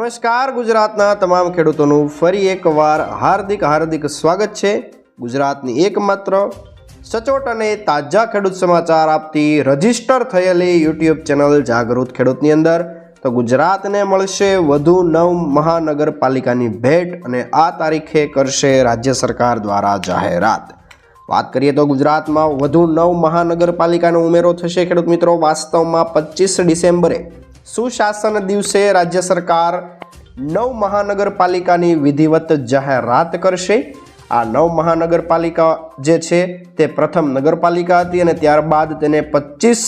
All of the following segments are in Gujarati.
નમસ્કાર, ગુજરાતના તમામ ખેડૂતોનું ફરી એકવાર હાર્દિક હાર્દિક સ્વાગત છે. ગુજરાતની એકમાત્ર સચોટ અને તાજા ખેડૂત સમાચાર આપતી રજિસ્ટર થયેલી યુટ્યુબ ચેનલ જાગૃત ખેડૂતની અંદર. તો ગુજરાતને મળશે વધુ નવ મહાનગરપાલિકાની ભેટ અને આ તારીખે કરશે રાજ્ય સરકાર દ્વારા જાહેરાત. વાત કરીએ તો ગુજરાતમાં વધુ નવ મહાનગરપાલિકાનો ઉમેરો થશે ખેડૂત મિત્રો. વાસ્તવમાં પચીસ ડિસેમ્બરે સુશાસન દિવસે રાજ્ય સરકાર નવ મહાનગરપાલિકાની વિધિવત જાહેરાત કરશે. આ નવ મહાનગરપાલિકા જે છે તે પ્રથમ નગરપાલિકા હતી અને ત્યારબાદ તેને પચીસ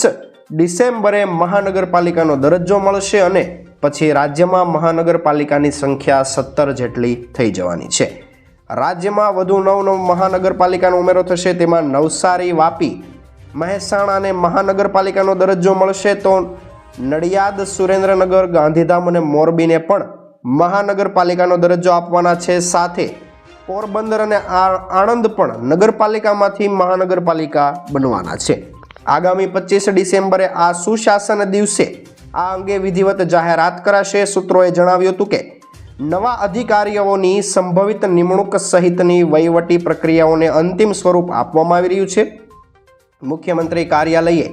ડિસેમ્બરે મહાનગરપાલિકાનો દરજ્જો મળશે અને પછી રાજ્યમાં મહાનગરપાલિકાની સંખ્યા સત્તર જેટલી થઈ જવાની છે. રાજ્યમાં વધુ નવ નવ મહાનગરપાલિકાનો ઉમેરો થશે, તેમાં નવસારી, વાપી મહેસાણાને મહાનગરપાલિકાનો દરજ્જો મળશે. તો નડિયાદ, સુરેન્દ્રનગર, ગાંધીધામ અને મોરબીને પણ મહાનગરપાલિકાનો દરજ્જો આપવાના છે. સાથે પોરબંદર અને આણંદ પણ નગરપાલિકામાંથી મહાનગરપાલિકા બનવાના છે. આગામી પચીસ ડિસેમ્બરે આ સુશાસન દિવસે આ અંગે વિધિવત જાહેરાત કરાશે. સૂત્રોએ જણાવ્યું હતું કે, નવા અધિકારીઓની સંભવિત નિમણૂક સહિતની વહીવટી પ્રક્રિયાઓને અંતિમ સ્વરૂપ આપવામાં આવી રહ્યું છે. મુખ્યમંત્રી કાર્યાલયે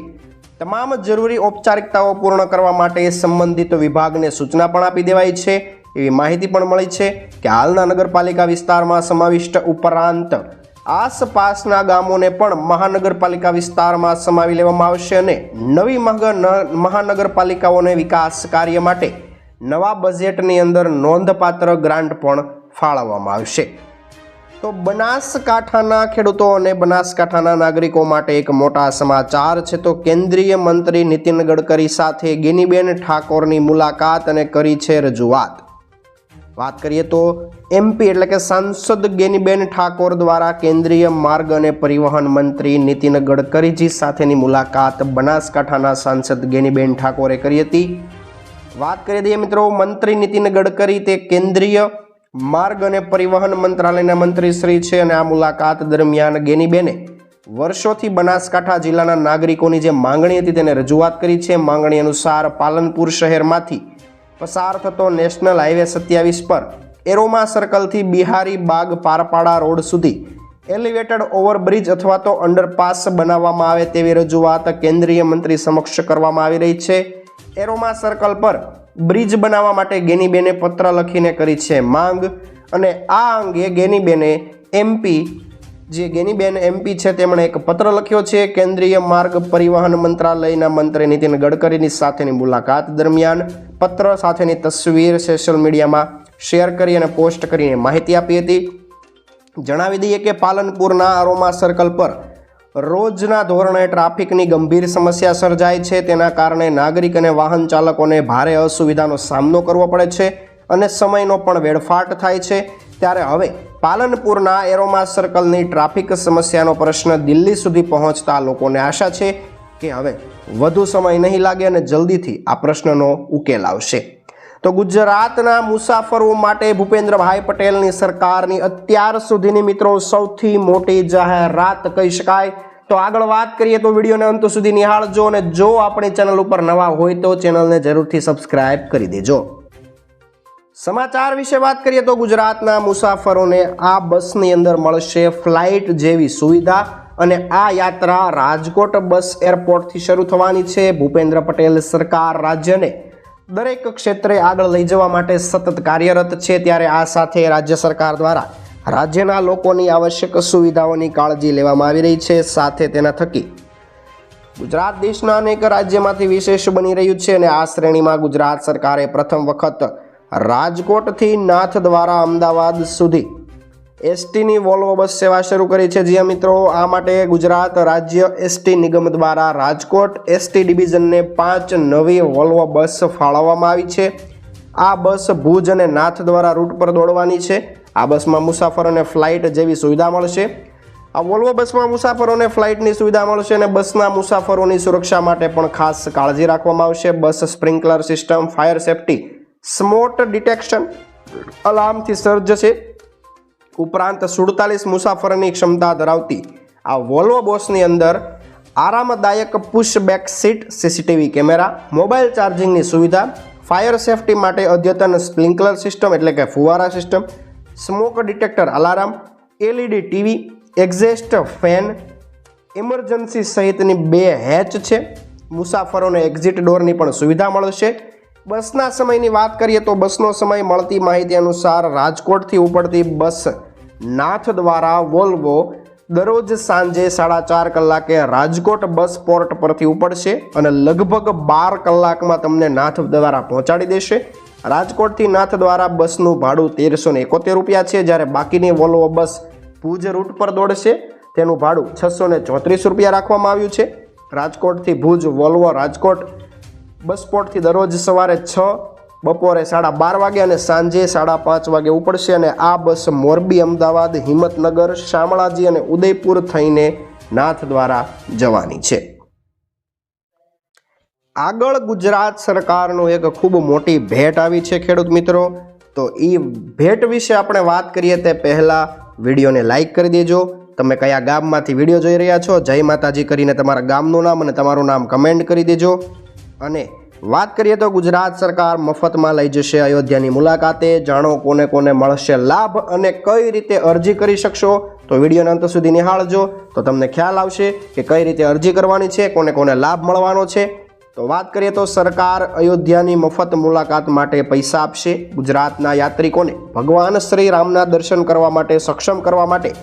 તમામ જરૂરી ઔપચારિકતાઓ પૂર્ણ કરવા માટે સંબંધિત વિભાગને સૂચના પણ આપી દેવાઈ છે. એવી માહિતી પણ મળી છે કે હાલના નગરપાલિકા વિસ્તારમાં સમાવિષ્ટ ઉપરાંત આસપાસના ગામોને પણ મહાનગરપાલિકા વિસ્તારમાં સમાવી લેવામાં આવશે અને નવી મહાનગરપાલિકાઓને વિકાસ કાર્ય માટે નવા બજેટની અંદર નોંધપાત્ર ગ્રાન્ટ પણ ફાળવવામાં આવશે. તો બનાસકાંઠાના ખેડૂતો અને બનાસકાંઠાના નાગરિકો માટે એક મોટા સમાચાર છે. તો કેન્દ્રીય મંત્રી નીતિન ગડકરી સાથે ગિનીબેન ઠાકોરની મુલાકાત અને કરી છે રજૂઆત. વાત કરીએ તો એમપી એટલે કે સાંસદ ગેનીબેન ઠાકોર દ્વારા કેન્દ્રીય માર્ગ અને પરિવહન મંત્રી નીતિન ગડકરીજી સાથેની મુલાકાત બનાસકાંઠાના સાંસદ ગેનીબેન ઠાકોરે કરી હતી. વાત કરી દઈએ મિત્રો મંત્રી નીતિન ગડકરી તે કેન્દ્રીય માર્ગ અને પરિવહન મંત્રાલયના મંત્રી શ્રી છે અને આ મુલાકાત દરમિયાન ગેનીબેને વર્ષોથી બનાસકાંઠા જિલ્લાના નાગરિકોની જે માંગણી હતી તેને રજૂઆત કરી છે. માંગણી અનુસાર પાલનપુર શહેરમાંથી પસાર થતો નેશનલ હાઈવે સત્યાવીસ પર એરોમા સર્કલથી બિહારી બાગ પારપાડા રોડ સુધી એલિવેટેડ ઓવરબ્રિજ અથવા તો અંડરપાસ બનાવવામાં આવે તેવી રજૂઆત કેન્દ્રીય મંત્રી સમક્ષ કરવામાં આવી રહી છે. એરોમા સર્કલ પર બ્રિજ બનાવવા માટે ગેનીબેને પત્ર લખીને કરી છે માંગ અને આ અંગે ગેનીબેને એમપી જે ગેનીબેન એમપી છે તેમણે એક પત્ર લખ્યો છે કેન્દ્રીય માર્ગ પરિવહન મંત્રાલયના મંત્રી નીતિન ગડકરીની સાથેની મુલાકાત દરમિયાન. પત્ર સાથેની તસવીર સોશિયલ મીડિયામાં શેર કરી અને પોસ્ટ કરીને માહિતી આપી હતી. જણાવી દઈએ કે પાલનપુરના અરોમા સર્કલ પર રોજના ધોરણે ટ્રાફિકની ગંભીર સમસ્યા સર્જાય છે. તેના કારણે નાગરિક અને વાહન ચાલકોને ભારે અસુવિધાનો સામનો કરવો પડે છે અને સમયનો પણ વેડફાટ થાય છે. ત્યારે હવે પાલનપુરના એરોમા સર્કલની ટ્રાફિક સમસ્યાનો પ્રશ્ન દિલ્હી સુધી પહોંચતા લોકોને આશા છે કે હવે વધુ સમય નહીં લાગે અને જલ્દીથી આ પ્રશ્નનો ઉકેલ આવશે. તો ગુજરાતના મુસાફરો માટે ભૂપેન્દ્રભાઈ પટેલની સરકારની અત્યાર સુધીની મિત્રો સૌથી મોટી જાહેરાત કહી શકાય. તો આગળ વાત કરીએ તો વિડીયોને અંત સુધી નિહાળજો અને જો આપણી ચેનલ ઉપર નવા હોય તો ચેનલને જરૂરથી સબસ્ક્રાઇબ કરી દેજો. સમાચાર વિશે વાત કરીએ તો ગુજરાતના મુસાફરોને આ બસની અંદર મળશે ફ્લાઇટ જેવી સુવિધા અને આ યાત્રા રાજકોટ બસ એરપોર્ટથી શરૂ થવાની છે. ભૂપેન્દ્ર પટેલ સરકાર રાજ્યને દરેક ક્ષેત્રે આગળ લઈ જવા માટે સતત કાર્યરત છે ત્યારે આ સાથે રાજ્ય સરકાર દ્વારા રાજ્યના લોકોની આવશ્યક સુવિધાઓની કાળજી લેવામાં આવી રહી છે. સાથે તેના થકી ગુજરાત દેશના અનેક રાજ્યમાંથી વિશેષ બની રહ્યું છે અને આ શ્રેણીમાં ગુજરાત સરકારે પ્રથમ વખત રાજકોટથી નાથ દ્વારા અમદાવાદ સુધી એસટીની વોલ્વો બસ સેવા શરૂ કરી છે. જ્યાં મિત્રો, આ માટે ગુજરાત રાજ્ય એસટી નિગમ દ્વારા રાજકોટ એસટી ડિવિઝનને પાંચ નવી વોલ્વો બસ ફાળવવામાં આવી છે. આ બસ ભુજ અને નાથ દ્વારા રૂટ પર દોડવાની છે. આ બસમાં મુસાફરોને ફ્લાઇટ જેવી સુવિધા મળશે. આ વોલ્વો બસમાં મુસાફરોને ફ્લાઇટની સુવિધા મળશે અને બસના મુસાફરોની સુરક્ષા માટે પણ ખાસ કાળજી રાખવામાં આવશે. Bus sprinkler system, fire safety, smoke detection, અલાર્મથી સજ્જ છે. ઉપરાંત સુડતાલીસ મુસાફરોની ક્ષમતા ધરાવતી આ વોલ્વો બોસની અંદર આરામદાયક pushback seat, CCTV camera, mobile ચાર્જિંગની સુવિધા, ફાયર સેફટી માટે અદ્યતન સ્પ્રિંકલર સિસ્ટમ એટલે કે ફુવારા system, smoke detector alarm, LED TV, exhaust fan, emergency સહિતની બે હેચ છે. મુસાફરોને એક્ઝિટ ડોરની પણ સુવિધા મળશે. બસના સમયની વાત કરીએ તો બસનો સમય મળતી માહિતી અનુસાર રાજકોટથી ઉપડતી બસ નાથ દ્વારા વોલ્વો દરરોજ સાંજે સાડા ચાર કલાકે રાજકોટ બસ પોર્ટ પરથી ઉપડશે અને લગભગ બાર કલાકમાં તમને નાથ દ્વારા પહોંચાડી દેશે. રાજકોટથી નાથ દ્વારા બસનું ભાડું તેરસો ને એકોતેર રૂપિયા છે. જ્યારે બાકીની વોલ્વો બસ ભુજ રૂટ પર દોડશે. તેનું ભાડું છસો ને ચોત્રીસ રૂપિયા રાખવામાં આવ્યું છે. રાજકોટથી ભુજ વોલ્વો રાજકોટ બસ પોર્ટથી દરરોજ સવારે છ બપોરે સાડા બાર વાગે અને સાંજે સાડા પાંચ વાગે ઉપડશે અને આ બસ મોરબી, અમદાવાદ, હિંમતનગર, શામળાજી અને ઉદયપુર થઈને નાથ દ્વારા જવાની છે. આગળ ગુજરાત સરકારનું એક ખૂબ મોટી ભેટ આવી છે ખેડૂત મિત્રો. તો એ ભેટ વિશે આપણે વાત કરીએ તે પહેલાં વિડીયોને લાઇક કરી દેજો. તમે કયા ગામમાંથી વીડિયો જોઈ રહ્યા છો, જય માતાજી કરીને તમારા ગામનું નામ અને તમારું નામ કમેન્ટ કરી દેજો. અને વાત કરીએ તો ગુજરાત સરકાર મફતમાં લઈ જશે અયોધ્યાની મુલાકાતે. જાણો કોને કોને મળશે લાભ અને કઈ રીતે અરજી કરી શકશો? તો વિડીયોના અંત સુધી નિહાળજો. તો તમને ખ્યાલ આવશે કે કઈ રીતે અરજી કરવાની છે, કોને કોને લાભ મળવાનો છે. તો વાત કરીએ તો સરકાર અયોધ્યાની મફત મુલાકાત માટે પૈસા આપશે ગુજરાતના યાત્રિકોને. ભગવાન શ્રી રામના દર્શન કરવા માટે, સક્ષમ કરવા માટે.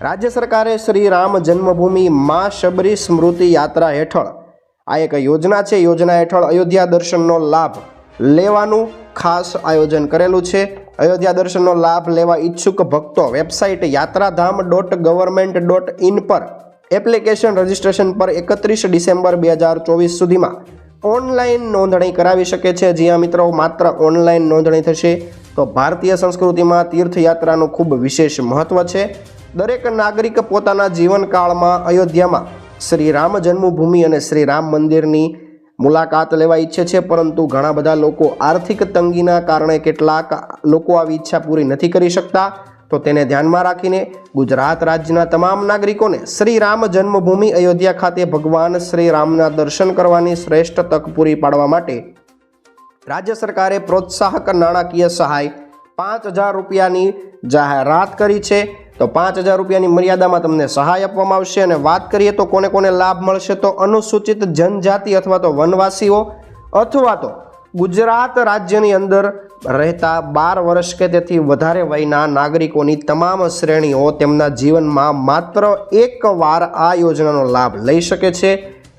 રાજ્ય સરકારે શ્રી રામ જન્મભૂમિ મા શબરી સ્મૃતિ યાત્રા હેઠળ આ એક યોજના છે. યોજના હેઠળ અયોધ્યા દર્શનનો લાભ લેવાનું ખાસ આયોજન કરેલું છે. અયોધ્યા દર્શનનો લાભ લેવા ઈચ્છુક ભક્તો website Yatradham dot government dot in પર એપ્લિકેશન રજિસ્ટ્રેશન પર એકત્રીસ ડિસેમ્બર બે હજાર ચોવીસ સુધીમાં ઓનલાઈન નોંધણી કરાવી શકે છે. જ્યાં મિત્રો, માત્ર ઓનલાઈન નોંધણી થશે તો ભારતીય સંસ્કૃતિમાં તીર્થયાત્રાનું ખૂબ વિશેષ મહત્વ છે. દરેક નાગરિક પોતાના જીવનકાળમાં અયોધ્યામાં શ્રી રામ જન્મભૂમિ અને શ્રી રામ મંદિરની મુલાકાત લેવા ઈચ્છે છે, પરંતુ ઘણા બધા લોકો આર્થિક તંગીના કારણે કેટલાક લોકો આવી ઈચ્છા પૂરી નથી કરી શકતા. તો તેને ધ્યાનમાં રાખીને ગુજરાત રાજ્યના તમામ નાગરિકોને શ્રી રામ જન્મભૂમિ અયોધ્યા ખાતે ભગવાન શ્રી રામના દર્શન કરવાની શ્રેષ્ઠ તક પૂરી પાડવા માટે રાજ્ય સરકારે પ્રોત્સાહક નાણાકીય સહાય પાંચ હજાર રૂપિયાની જાહેરાત કરી છે. તો પાંચ હજાર રૂપિયાની મર્યાદામાં તમને સહાય આપવામાં આવશે અને વાત કરીએ તો કોને કોને લાભ મળશે તો અનુસૂચિત જનજાતિ અથવા તો વનવાસીઓ અથવા તો ગુજરાત રાજ્યની અંદર રહેતા બાર વર્ષ કે તેથી વધારે વયના નાગરિકોની તમામ શ્રેણીઓ તેમના જીવનમાં માત્ર એક વાર આ યોજનાનો લાભ લઈ શકે છે.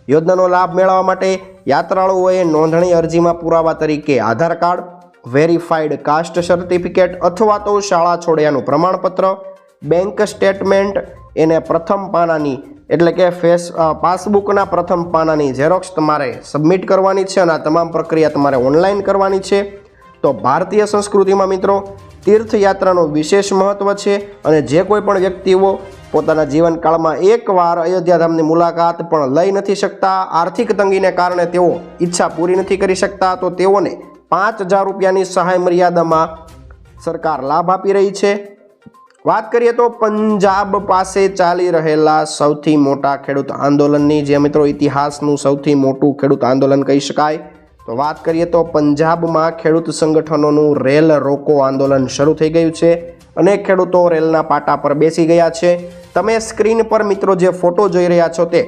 યોજનાનો લાભ મેળવવા માટે યાત્રાળુઓએ નોંધણી અરજીમાં પુરાવા તરીકે Aadhaar card, verified caste certificate અથવા તો શાળા છોડ્યાનું પ્રમાણપત્ર બેંક સ્ટેટમેન્ટ, એને પ્રથમ પાનાની, એટલે કે ફેસ પાસબુકના પ્રથમ પાનાની ઝેરોક્સ તમારે સબમિટ કરવાની છે અને આ તમામ પ્રક્રિયા તમારે ઓનલાઈન કરવાની છે. તો ભારતીય સંસ્કૃતિમાં મિત્રો, તીર્થયાત્રાનું વિશેષ મહત્ત્વ છે અને જે કોઈ પણ વ્યક્તિઓ પોતાના જીવનકાળમાં એકવાર અયોધ્યાધામની મુલાકાત પણ લઈ નથી શકતા, આર્થિક તંગીને કારણે તેઓ ઈચ્છા પૂરી નથી કરી શકતા, તો તેઓને પાંચ હજાર રૂપિયાની સહાય મર્યાદામાં સરકાર લાભ આપી રહી છે. વાત કરીએ તો પંજાબ પાસે ચાલી રહેલા સૌથી મોટા ખેડૂત આંદોલનની, જે મિત્રો ઇતિહાસનું સૌથી મોટું ખેડૂત આંદોલન કહી શકાય. તો વાત કરીએ તો પંજાબમાં ખેડૂત સંગઠનોનું રેલ રોકો આંદોલન શરૂ થઈ ગયું છે. અનેક ખેડૂતો રેલના પાટા પર બેસી ગયા છે. તમે સ્ક્રીન પર મિત્રો જે ફોટો જોઈ રહ્યા છો તે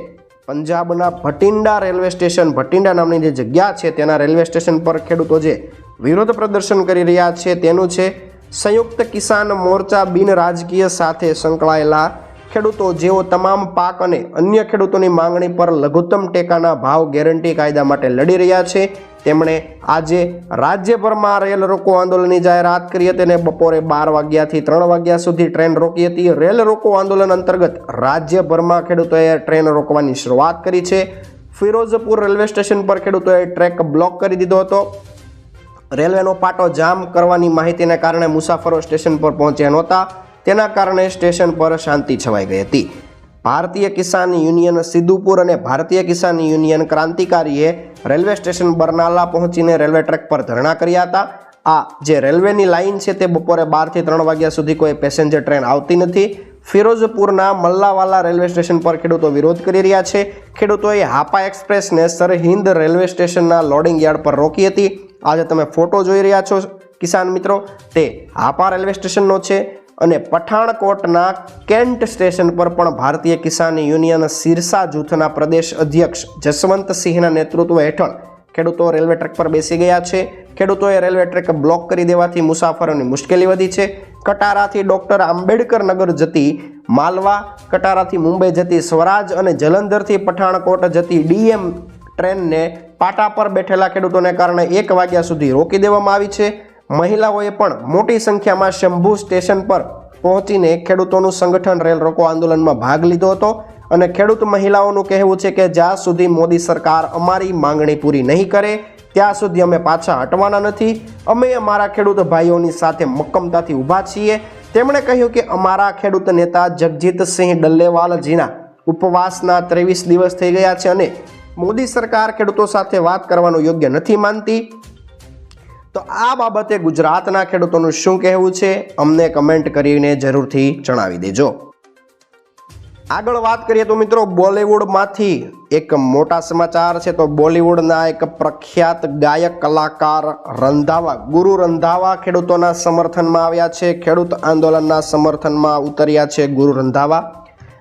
પંજાબના ભટિંડા રેલવે સ્ટેશન, ભટિંડા નામની જે જગ્યા છે, તેના રેલવે સ્ટેશન પર ખેડૂતો જે વિરોધ પ્રદર્શન કરી રહ્યા છે તેનું છે. સંયુક્ત કિસાન મોરચા બિન રાજકીય સાથે સંકળાયેલા ખેડૂતો, જેઓ તમામ પાક અને અન્ય ખેડૂતોની માંગણી પર લઘુત્તમ ટેકાના ભાવ ગેરંટી કાયદા માટે લડી રહ્યા છે. તેમણે આજે રાજ્યભરમાં રેલ રોકો આંદોલનની જાહેરાત કરી હતી અને બપોરે બાર વાગ્યાથી ત્રણ વાગ્યા સુધી ટ્રેન રોકી હતી. રેલ રોકો આંદોલન અંતર્ગત રાજ્યભરમાં ખેડૂતોએ ટ્રેન રોકવાની શરૂઆત કરી છે. ફિરોઝપુર રેલવે સ્ટેશન પર ખેડૂતોએ ટ્રેક બ્લોક કરી દીધો હતો. રેલવેનો પાટો જામ કરવાની માહિતીને કારણે મુસાફરો સ્ટેશન પર પહોંચ્યા નહોતા. તેના કારણે સ્ટેશન પર શાંતિ છવાઈ ગઈ હતી. ભારતીય કિસાન યુનિયન સિદ્ધુપુર અને ભારતીય કિસાન યુનિયન ક્રાંતિકારીએ રેલવે સ્ટેશન બરનાલા પહોંચીને રેલવે ટ્રેક પર ધરણા કર્યા હતા. આ જે રેલવેની લાઇન છે તે બપોરે બારથી ત્રણ વાગ્યા સુધી કોઈ પેસેન્જર ટ્રેન આવતી નથી. ફિરોઝપુરના મલ્લાવાલા રેલવે સ્ટેશન પર ખેડૂતો વિરોધ કરી રહ્યા છે. ખેડૂતોએ હાપા એક્સપ્રેસને સરહિંદ રેલવે સ્ટેશનના લોડિંગ યાર્ડ પર રોકી હતી. આજે તમે ફોટો જોઈ રહ્યા છો, કિસાન મિત્રો. તે હાપા રેલવે સ્ટેશનનો છે અને પઠાણકોટના કેન્ટ સ્ટેશન પર પણ ભારતીય કિસાન યુનિયન સિરસા જૂથના પ્રદેશ અધ્યક્ષ જસવંતસિંહના નેતૃત્વ હેઠળ ખેડૂતો રેલવે ટ્રેક પર બેસી ગયા છે. ખેડૂતોએ રેલવે ટ્રેક બ્લોક કરી દેવાથી મુસાફરોની મુશ્કેલી વધી છે. કટારાથી ડૉક્ટર આંબેડકર નગર જતી માલવા, કટારાથી મુંબઈ જતી સ્વરાજ અને જલંધરથી પઠાણકોટ જતી ડીએમ ટ્રેનને પાટા પર બેઠેલા ખેડૂતોને કારણે એક વાગ્યા સુધી રોકી દેવામાં આવી છે. મહિલાઓએ પણ મોટી સંખ્યામાં શંભુ સ્ટેશન પર પહોંચીને ખેડૂતોનું સંગઠન રેલ રોકો આંદોલનમાં ભાગ લીધો હતો અને ખેડૂત મહિલાઓનું કહેવું છે કે જ્યાં સુધી મોદી સરકાર અમારી માંગણી પૂરી નહીં કરે, ત્યાં સુધી અમે પાછા હટવાના નથી. અમે અમારા ખેડૂત ભાઈઓની સાથે મક્કમતાથી ઊભા છીએ. તેમણે કહ્યું કે અમારા ખેડૂત નેતા જગજીતસિંહ ડલ્લેવાલજીના ઉપવાસના ત્રેવીસ દિવસ થઈ ગયા છે અને મોદી સરકાર ખેડૂતો સાથે વાત કરવાનું યોગ્ય નથી માનતી. તો આ બાબતે ગુજરાતના ખેડૂતોનું શું કહેવું છે? અમને કમેન્ટ કરીને જરૂરથી જણાવી દેજો. આગળ વાત કરીએ તો મિત્રો બોલિવૂડમાંથી એક મોટા સમાચાર છે તો બોલિવૂડના એક પ્રખ્યાત ગાયક કલાકાર રંધાવા, ગુરુ રંધાવા ખેડૂતોના સમર્થનમાં આવ્યા છે. ખેડૂત આંદોલનના સમર્થનમાં ઉતર્યા છે ગુરુ રંધાવા.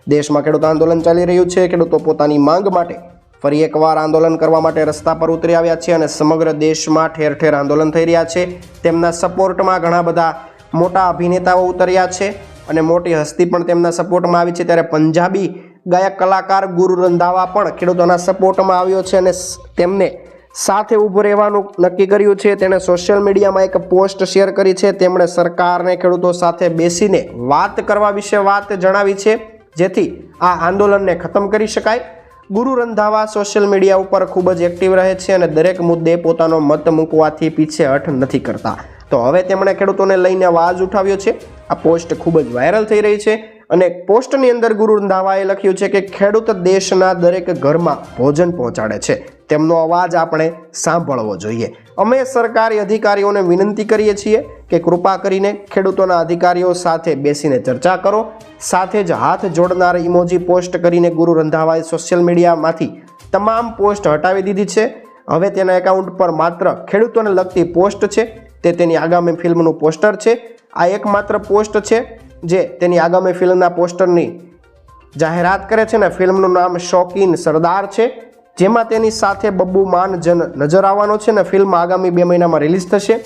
દેશમાં ખેડૂત આંદોલન ચાલી રહ્યું છે. ખેડૂતો પોતાની માંગ માટે ફરી એકવાર આંદોલન કરવા માટે રસ્તા પર ઉતરી આવ્યા છે અને સમગ્ર દેશમાં ઠેર ઠેર આંદોલન થઈ રહ્યા છે. તેમના સપોર્ટમાં ઘણા બધા મોટા અભિનેતાઓ ઉતર્યા છે અને મોટી હસ્તી પણ તેમના સપોર્ટમાં આવી છે. ત્યારે પંજાબી ગાયક, કલાકાર ગુરુ રંધાવા પણ ખેડૂતોના સપોર્ટમાં આવ્યો છે અને તેમને સાથે ઊભું રહેવાનું નક્કી કર્યું છે. તેણે સોશિયલ મીડિયામાં એક પોસ્ટ શેર કરી છે. તેમણે સરકારને ખેડૂતો સાથે બેસીને વાત કરવા વિશે વાત જણાવી છે જેથી આ આંદોલનને ખતમ કરી શકાય. ગુરુ રંધાવા સોશિયલ મીડિયા ઉપર ખૂબ જ એક્ટિવ રહે છે અને દરેક મુદ્દે પોતાનો મત મૂકવાથી પીછેહઠ નથી કરતા. તો હવે તેમણે ખેડૂતોને લઈને અવાજ ઉઠાવ્યો છે. આ પોસ્ટ ખૂબ જ વાયરલ થઈ રહી છે અને પોસ્ટની અંદર ગુરુ રંધાવાએ લખ્યું છે કે ખેડૂત દેશના દરેક ઘરમાં ભોજન પહોંચાડે છે. તેમનો અવાજ આપણે સાંભળવો જોઈએ. અમે સરકારી અધિકારીઓને વિનંતી કરીએ છીએ કે કૃપા કરીને ખેડૂતોના અધિકારીઓ સાથે બેસીને ચર્ચા કરો, સાથે જ હાથ જોડનાર ઇમોજી પોસ્ટ કરીને ગુરુ રંધાવાએ સોશિયલ મીડિયામાંથી તમામ પોસ્ટ હટાવી દીધી છે. હવે તેના એકાઉન્ટ પર માત્ર ખેડૂતોને લગતી પોસ્ટ છે. તે તેની આગામી ફિલ્મનું પોસ્ટર છે. આ એકમાત્ર પોસ્ટ છે જે તેની આગામી ફિલ્મના પોસ્ટરની જાહેરાત કરે છે ને ફિલ્મનું નામ શોકીન સરદાર છે. જેમાં તેની સાથે બબ્બુ માન જન નજર આવવાનો છે ને ફિલ્મ આગામી બે મહિનામાં રિલીઝ થશે.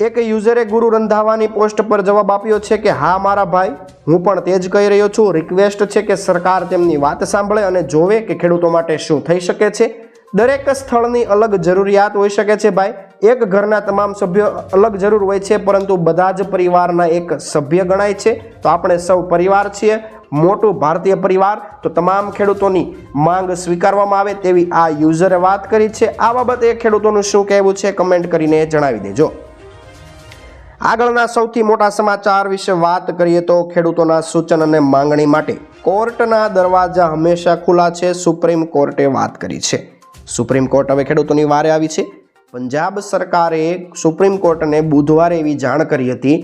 એક યુઝરે ગુરુ રંધાવાની પોસ્ટ પર જવાબ આપ્યો છે કે, હા, મારા ભાઈ, હું પણ તે જ કહી રહ્યો છું. રિક્વેસ્ટ છે કે સરકાર તેમની વાત સાંભળે અને જોવે કે ખેડૂતો માટે શું થઈ શકે છે. દરેક સ્થળની અલગ જરૂરિયાત હોઈ શકે છે, ભાઈ. એક ઘરના તમામ સભ્યો અલગ જરૂર હોય છે, પરંતુ બધા જ પરિવારના એક સભ્ય ગણાય છે. તો આપણે સૌ પરિવાર છીએ. મોટું ભારતીય પરિવાર તો તમામ ખેડૂતોની માંગ સ્વીકારવામાં આવે તેવી આ યુઝરે વાત કરી છે. આ બાબતે ખેડૂતોનું શું કહેવું છે કમેન્ટ કરીને જણાવી દેજો. આગળના સૌથી મોટા સમાચાર વિશે વાત કરીએ તો ખેડૂતોના સૂચન અને માંગણી માટે કોર્ટના દરવાજા હંમેશા ખુલ્લા છે. સુપ્રીમ કોર્ટે વાત કરી છે. સુપ્રીમ કોર્ટ હવે ખેડૂતોની વારે આવી છે. પંજાબ સરકારે સુપ્રીમ કોર્ટને બુધવારે એવી જાણ કરી હતી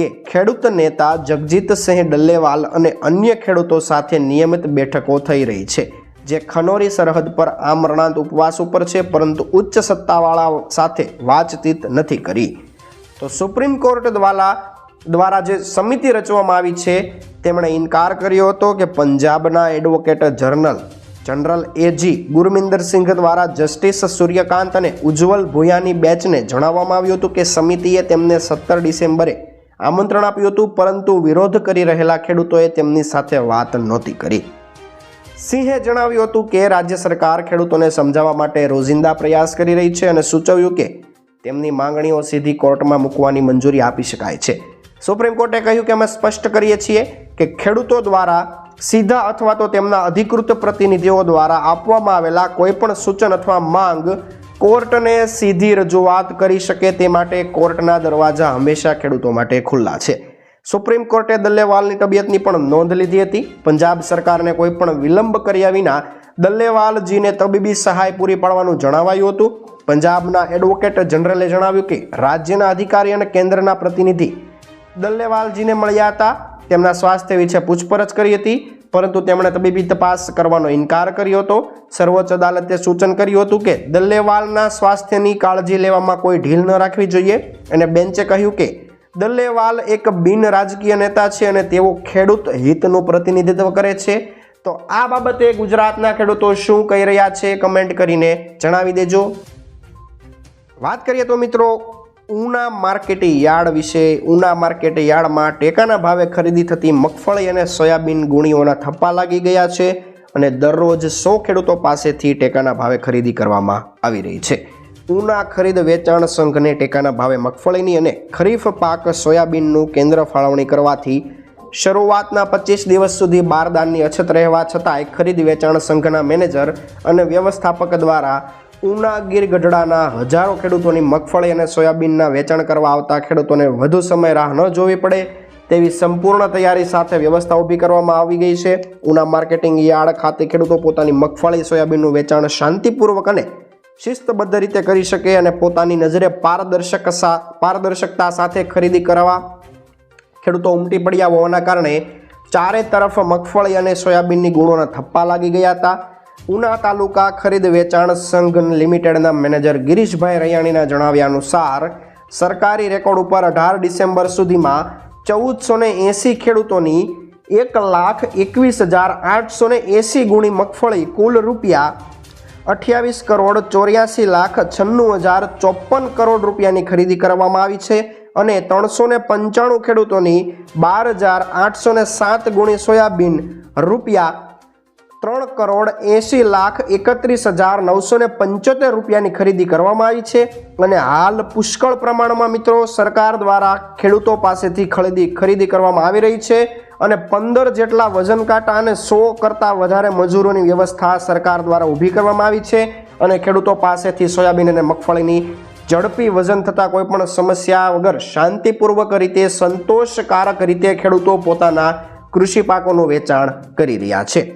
કે ખેડૂત નેતા જગજીતસિંહ ડલ્લેવાલ અને અન્ય ખેડૂતો સાથે નિયમિત બેઠકો થઈ રહી છે. જે ખનોરી સરહદ પર આમરણાંત ઉપવાસ ઉપર છે, પરંતુ ઉચ્ચ સત્તાવાળા સાથે વાતચીત નથી કરી. તો સુપ્રીમ કોર્ટ દ્વારા દ્વારા જે સમિતિ રચવામાં આવી છે, તેમણે ઇનકાર કર્યો હતો કે પંજાબના advocate general general AG Gurminder Singh દ્વારા જસ્ટિસ સૂર્યકાંત અને ઉજ્જવલ ભૂયાની બેચને જણાવવામાં આવ્યું હતું કે સમિતિએ તેમને સત્તર ડિસેમ્બરે આમંત્રણ આપ્યું હતું, પરંતુ વિરોધ કરી રહેલા ખેડૂતોએ તેમની સાથે વાત નહોતી કરી. સિંહે જણાવ્યું હતું કે, રાજ્ય સરકાર ખેડૂતોને સમજાવવા માટે રોજિંદા પ્રયાસ કરી રહી છે અને સૂચવ્યું કે, તેમની માંગણીઓ સીધી કોર્ટમાં મૂકવાની મંજૂરી આપી શકાય છે. સુપ્રીમ કોર્ટે કહ્યું કે, અમે સ્પષ્ટ કરીએ છીએ કે ખેડૂતો દ્વારા સીધા અથવા તો તેમના અધિકૃત પ્રતિનિધિઓ દ્વારા આપવામાં આવેલા કોઈપણ સૂચન અથવા માંગ કોર્ટને સીધી રજૂઆત કરી શકે તે માટે કોર્ટના દરવાજા હંમેશા ખેડૂતો માટે ખુલ્લા છે. સુપ્રીમ કોર્ટે દલ્લેવાલની તબિયતની પણ નોંધ લીધી હતી. પંજાબ સરકારને કોઈ પણ વિલંબ કર્યા વિના દલ્લેવાલજીને તબીબી સહાય પૂરી પાડવાનું જણાવાયું હતું. પંજાબના એડવોકેટ જનરલે જણાવ્યું કે રાજ્યના અધિકારી અને કેન્દ્રના પ્રતિનિધિ દલ્લેવાલજીને મળ્યા હતા. તેમના સ્વાસ્થ્ય વિશે પૂછપરછ કરી હતી, પરંતુ તેમણે તબીબી તપાસ કરવાનો ઇનકાર કર્યો હતો. સર્વોચ્ચ અદાલતે સૂચન કર્યું હતું કે દલ્લેવાલના સ્વાસ્થ્યની કાળજી લેવામાં કોઈ ઢીલ ન રાખવી જોઈએ અને બેન્ચે કહ્યું કે દલ્લેવાલ એક બિન રાજકીય નેતા છે અને તેઓ ખેડૂત હિતનું પ્રતિનિધિત્વ કરે છે. તો આ બાબતે ગુજરાતના ખેડૂતો શું કહી રહ્યા છે કમેન્ટ કરીને જણાવી દેજો. વાત કરીએ તો મિત્રો ઉના માર્કેટ યાર્ડ વિશે, ઉના માર્કેટ યાર્ડમાં ટેકાના ભાવે ખરીદી થતી મગફળી અને સોયાબીન ગુણીઓના થપ્પા લાગી ગયા છે અને દરરોજ સો ખેડૂતો પાસેથી ટેકાના ભાવે ખરીદી કરવામાં આવી રહી છે. ઉના ખરીદ વેચાણ સંઘને ટેકાના ભાવે મગફળીની અને ખરીફ પાક સોયાબીનનું કેન્દ્ર ફાળવણી કરવાથી શરૂઆતના પચીસ દિવસ સુધી બારદાનની અછત રહેવા છતાંય ખરીદ વેચાણ સંઘના મેનેજર અને વ્યવસ્થાપક દ્વારા ઉના ગીર ગઢડાના હજારો ખેડૂતોની મગફળી અને સોયાબીનના વેચાણ કરવા આવતા ખેડૂતોને વધુ સમય રાહ ન જોવી પડે તેવી સંપૂર્ણ તૈયારી સાથે વ્યવસ્થા ઊભી કરવામાં આવી ગઈ છે. ઉના માર્કેટિંગ યાર્ડ ખાતે ખેડૂતો પોતાની મગફળી, સોયાબીનનું વેચાણ શાંતિપૂર્વક અને શિસ્તબદ્ધ રીતે કરી શકે અને પોતાની નજરે પારદર્શક પારદર્શકતા સાથે ખરીદી કરવા ખેડૂતો ઉમટી પડ્યા હોવાના કારણે ચારે તરફ મગફળી અને સોયાબીનની ગુણોના થપ્પા લાગી ગયા હતા. ઉના તાલુકા ખરીદ વેચાણ સંઘ લિમિટેડના મેનેજર ગિરીશભાઈ રૈયાણીના જણાવ્યા અનુસાર, સરકારી રેકોર્ડ ઉપર અઢાર ડિસેમ્બર સુધીમાં ચૌદસો ને એંસી ખેડૂતોની એક લાખ એકવીસ હજાર આઠસો ને એંસી ગુણી મગફળી કુલ રૂપિયા અઠ્યાવીસ કરોડ ચોર્યાસી લાખ છન્નું હજાર ચોપન કરોડ રૂપિયાની ખરીદી કરવામાં આવી છે અને ત્રણસો ને પંચાણું ખેડૂતોની બાર હજાર આઠસો ને સાત ગુણી સોયાબીન રૂપિયા ત્રણ કરોડ એંસી લાખ એકત્રીસ હજાર નવસો ને પંચોતેર રૂપિયાની ખરીદી કરવામાં આવી છે અને હાલ પુષ્કળ પ્રમાણમાં મિત્રો સરકાર દ્વારા ખેડૂતો પાસેથી ખરીદી ખરીદી કરવામાં આવી રહી છે અને પંદર જેટલા વજન કાંટા અને સો કરતાં વધારે મજૂરોની વ્યવસ્થા સરકાર દ્વારા ઊભી કરવામાં આવી છે અને ખેડૂતો પાસેથી સોયાબીન અને મગફળીની ઝડપી વજન થતાં કોઈપણ સમસ્યા વગર શાંતિપૂર્વક રીતે, સંતોષકારક રીતે ખેડૂતો પોતાના કૃષિ પાકોનું વેચાણ કરી રહ્યા છે.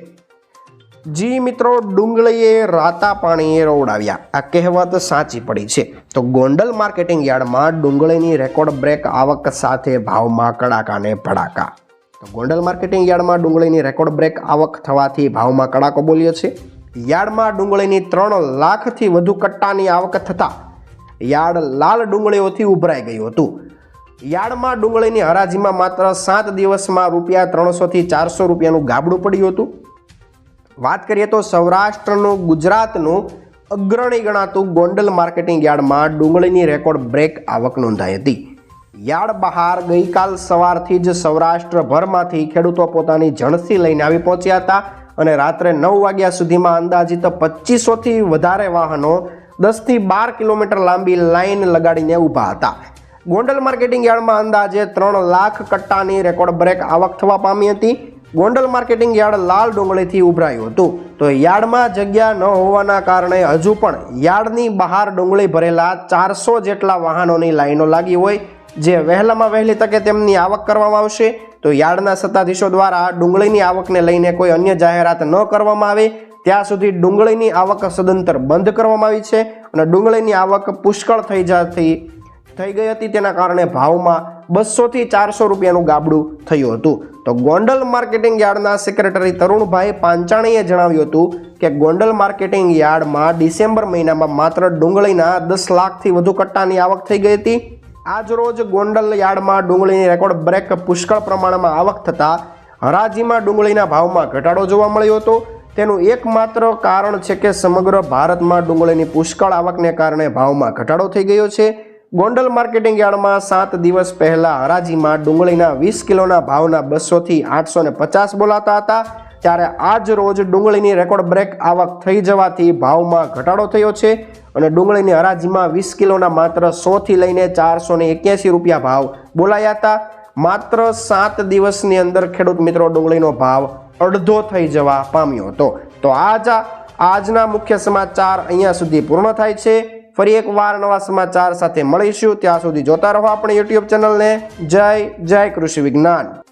જી મિત્રો, ડુંગળીએ રાતા પાણીએ રોવડાવ્યા. આ કહેવત સાચી પડી છે. તો ગોંડલ માર્કેટિંગ યાર્ડમાં ડુંગળીની રેકોર્ડ બ્રેક આવક સાથે ભાવમાં કડાકાને ભડાકા. તો ગોંડલ માર્કેટિંગ યાર્ડમાં ડુંગળીની રેકોર્ડ બ્રેક આવક થવાથી ભાવમાં કડાકો બોલ્યો છે. યાર્ડમાં ડુંગળીની ત્રણ લાખથી વધુ કટ્ટાની આવક થતાં યાર્ડ લાલ ડુંગળીઓથી ઉભરાઈ ગયું હતું. યાર્ડમાં ડુંગળીની હરાજીમાં માત્ર સાત દિવસમાં રૂપિયા ત્રણસોથી ચારસો રૂપિયાનું ગાબડું પડ્યું હતું. વાત કરીએ તો સૌરાષ્ટ્રનું, ગુજરાતનું અગ્રણી ગણાતું ગોંડલ માર્કેટિંગ યાર્ડમાં ડુંગળીની રેકોર્ડ બ્રેક આવક નોંધાઈ હતી. યાર્ડ બહાર ગઈકાલ સવારથી જ સૌરાષ્ટ્રભરમાંથી ખેડૂતો પોતાની જણસી લઈને આવી પહોંચ્યા હતા અને રાત્રે નવ વાગ્યા સુધીમાં અંદાજિત પચીસોથી વધારે વાહનો દસથી બાર કિલોમીટર લાંબી લાઈન લગાડીને ઊભા હતા. ગોંડલ માર્કેટિંગ યાર્ડમાં અંદાજે ત્રણ લાખ કટ્ટાની રેકોર્ડ બ્રેક આવક થવા પામી હતી. ગોંડલ માર્કેટિંગ યાર્ડ લાલ ડુંગળીથી ઉભરાયું હતું. તો યાર્ડમાં જગ્યા ન હોવાના કારણે હજુ પણ યાર્ડની બહાર ડુંગળી ભરેલા ચારસો જેટલા વાહનોની લાઈનો લાગી હોય. જે વહેલામાં વહેલી તકે તેમની આવક કરવામાં આવશે. તો યાર્ડના સત્તાધીશો દ્વારા ડુંગળીની આવકને લઈને કોઈ અન્ય જાહેરાત ન કરવામાં આવે. ત્યાં સુધી ડુંગળીની આવક સદંતર બંધ કરવામાં આવી છે અને ડુંગળીની આવક પુષ્કળ થઈ જતી, થઈ ગઈ હતી. તેના કારણે ભાવમાં બસોથી ચારસો રૂપિયાનું ગાબડું થયું હતું. તો ગોંડલ માર્કેટિંગ યાર્ડના સેક્રેટરી તરુણભાઈ પાંચાણીએ જણાવ્યું હતું કે ગોંડલ માર્કેટિંગ યાર્ડમાં ડિસેમ્બર મહિનામાં માત્ર ડુંગળીના દસ લાખથી વધુ કટ્ટાની આવક થઈ ગઈ હતી. આજરોજ ગોંડલ યાર્ડમાં ડુંગળીની રેકોર્ડ બ્રેક પુષ્કળ પ્રમાણમાં આવક થતાં હરાજીમાં ડુંગળીના ભાવમાં ઘટાડો જોવા મળ્યો હતો. તેનું એકમાત્ર કારણ છે કે સમગ્ર ભારતમાં ડુંગળીની પુષ્કળ આવકને કારણે ભાવમાં ઘટાડો થઈ ગયો છે. ગોંડલ માર્કેટિંગ યાર્ડમાં સાત દિવસ પહેલા હરાજીમાં ડુંગળીના વીસ કિલોના ભાવના બસોથી આઠસો પચાસ બોલાતા હતા. ત્યારે આજ રોજ ડુંગળીની રેકોર્ડ બ્રેક આવક થઈ જવાથી ભાવમાં ઘટાડો થયો છે અને ડુંગળીની હરાજીમાં વીસ કિલોના માત્ર સોથી લઈને ચારસો ને રૂપિયા ભાવ બોલાયા હતા. માત્ર સાત દિવસની અંદર ખેડૂત મિત્રો ડુંગળીનો ભાવ અડધો થઈ જવા પામ્યો હતો. તો આજ, આજના મુખ્ય સમાચાર અહીંયા સુધી પૂર્ણ થાય છે. ફરી એકવાર નવા સમાચાર સાથે મળીશું. ત્યાં સુધી જોતા રહો આપણી યુટ્યુબ ચેનલને. જય જય કૃષિ વિજ્ઞાન.